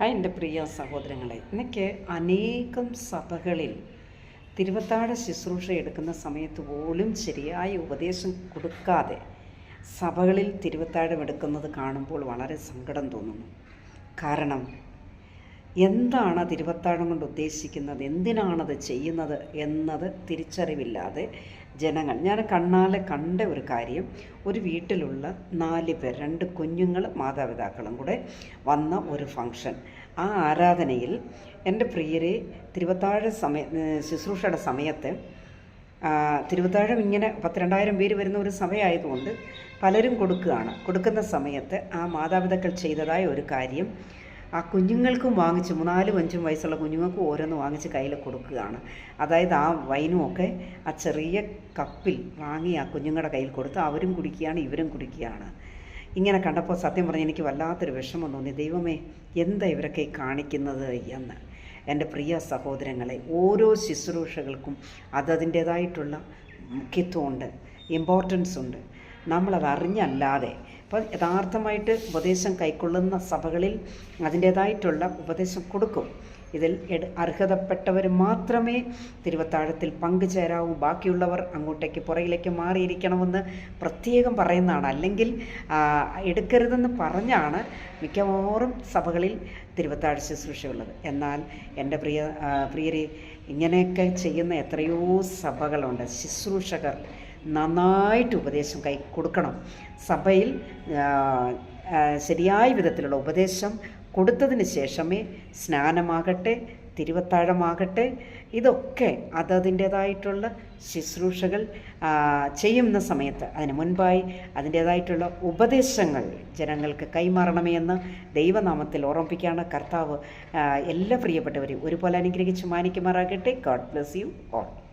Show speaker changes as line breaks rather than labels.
Hi എന്റെ പ്രിയ സഹോദരങ്ങളെ. എനിക്ക് അനേകം സഭകളിൽ തിരുവത്താഴ ശുശ്രൂഷ എടുക്കുന്ന സമയത്ത് പോലും ശരിയായ ഉപദേശം കൊടുക്കാതെ സഭകളിൽ തിരുവത്താഴം എടുക്കുന്നത് കാണുമ്പോൾ വളരെ സങ്കടം തോന്നുന്നു. കാരണം എന്താണ് തിരുവത്താഴം കൊണ്ട് ഉദ്ദേശിക്കുന്നത്? എന്തിനാണത് ചെയ്യുന്നത് എന്നത് തിരിച്ചറിവില്ലാതെ ജനങ്ങൾ ഞാൻ കണ്ണാലെ കണ്ട ഒരു കാര്യം ഒരു വീട്ടിലുള്ള നാല് പേർ രണ്ട് കുഞ്ഞുങ്ങൾ മാതാപിതാക്കളും കൂടെ വന്ന ഒരു ഫങ്ഷൻ ആ ആരാധനയിൽ എന്റെ പ്രിയരെ തിരുവത്താഴ സമയ ശുശ്രൂഷയുടെ സമയത്ത് തിരുവത്താഴം ഇങ്ങനെ പത്തിരണ്ടായിരം പേര് വരുന്ന ഒരു സഭയായതുകൊണ്ട് പലരും കൊടുക്കുകയാണ്. കൊടുക്കുന്ന സമയത്ത് ആ മാതാപിതാക്കൾ ചെയ്തതായ ഒരു കാര്യം ആ കുഞ്ഞുങ്ങൾക്കും വാങ്ങിച്ച് മൂന്നാലും അഞ്ചും വയസ്സുള്ള കുഞ്ഞുങ്ങൾക്കും ഓരോന്ന് വാങ്ങിച്ച് കയ്യിൽ കൊടുക്കുകയാണ്. അതായത് ആ വൈനും ഒക്കെ ആ ചെറിയ കപ്പിൽ വാങ്ങി ആ കുഞ്ഞുങ്ങളുടെ കയ്യിൽ കൊടുത്ത് അവരും കുടിക്കുകയാണ് ഇവരും കുടിക്കുകയാണ്. ഇങ്ങനെ കണ്ടപ്പോൾ സത്യം പറഞ്ഞ് എനിക്ക് വല്ലാത്തൊരു വിഷമം തോന്നി. ദൈവമേ എന്താ ഇവരൊക്കെ കാണിക്കുന്നത് എന്ന്. എന്റെ പ്രിയ സഹോദരങ്ങളെ ഓരോ ശുശ്രൂഷകൾക്കും അതതിന്റേതായിട്ടുള്ള മുഖ്യത്വമുണ്ട് ഇമ്പോർട്ടൻസ് ഉണ്ട്. നമ്മളത് അറിഞ്ഞല്ലാതെ ഇപ്പം യഥാർത്ഥമായിട്ട് ഉപദേശം കൈക്കൊള്ളുന്ന സഭകളിൽ അതിന്റേതായിട്ടുള്ള ഉപദേശം കൊടുക്കും. ഇതിൽ അർഹതപ്പെട്ടവർ മാത്രമേ തിരുവത്താഴത്തിൽ പങ്കുചേരാവൂ. ബാക്കിയുള്ളവർ അങ്ങോട്ടേക്ക് പുറകിലേക്ക് മാറിയിരിക്കണമെന്ന് പ്രത്യേകം പറയുന്നതാണ്. അല്ലെങ്കിൽ എടുക്കരുതെന്ന് പറഞ്ഞാണ് മിക്കവാറും സഭകളിൽ തിരുവത്താഴ ശുശ്രൂഷയുള്ളത്. എന്നാൽ എന്റെ പ്രിയ പ്രിയരെ ഇങ്ങനെയൊക്കെ ചെയ്യുന്ന എത്രയോ സഭകളുണ്ട്. ശുശ്രൂഷകർ നന്നായിട്ട് ഉപദേശം കൈ കൊടുക്കണം. സഭയിൽ ശരിയായ വിധത്തിലുള്ള ഉപദേശം കൊടുത്തതിന് ശേഷമേ സ്നാനമാകട്ടെ തിരുവത്താഴമാകട്ടെ ഇതൊക്കെ അതതിന്റേതായിട്ടുള്ള ശുശ്രൂഷകൾ ചെയ്യുന്ന സമയത്ത് അതിന് മുൻപായി അതിന്റേതായിട്ടുള്ള ഉപദേശങ്ങൾ ജനങ്ങൾക്ക് കൈമാറണമേ എന്ന് ദൈവനാമത്തിൽ ഓർമ്മിപ്പിക്കുകയാണ് കർത്താവ്. എല്ലാ പ്രിയപ്പെട്ടവരെയും ഒരുപോലെ അനുഗ്രഹിച്ച് മാനിക്കുമാറാകട്ടെ. God bless you all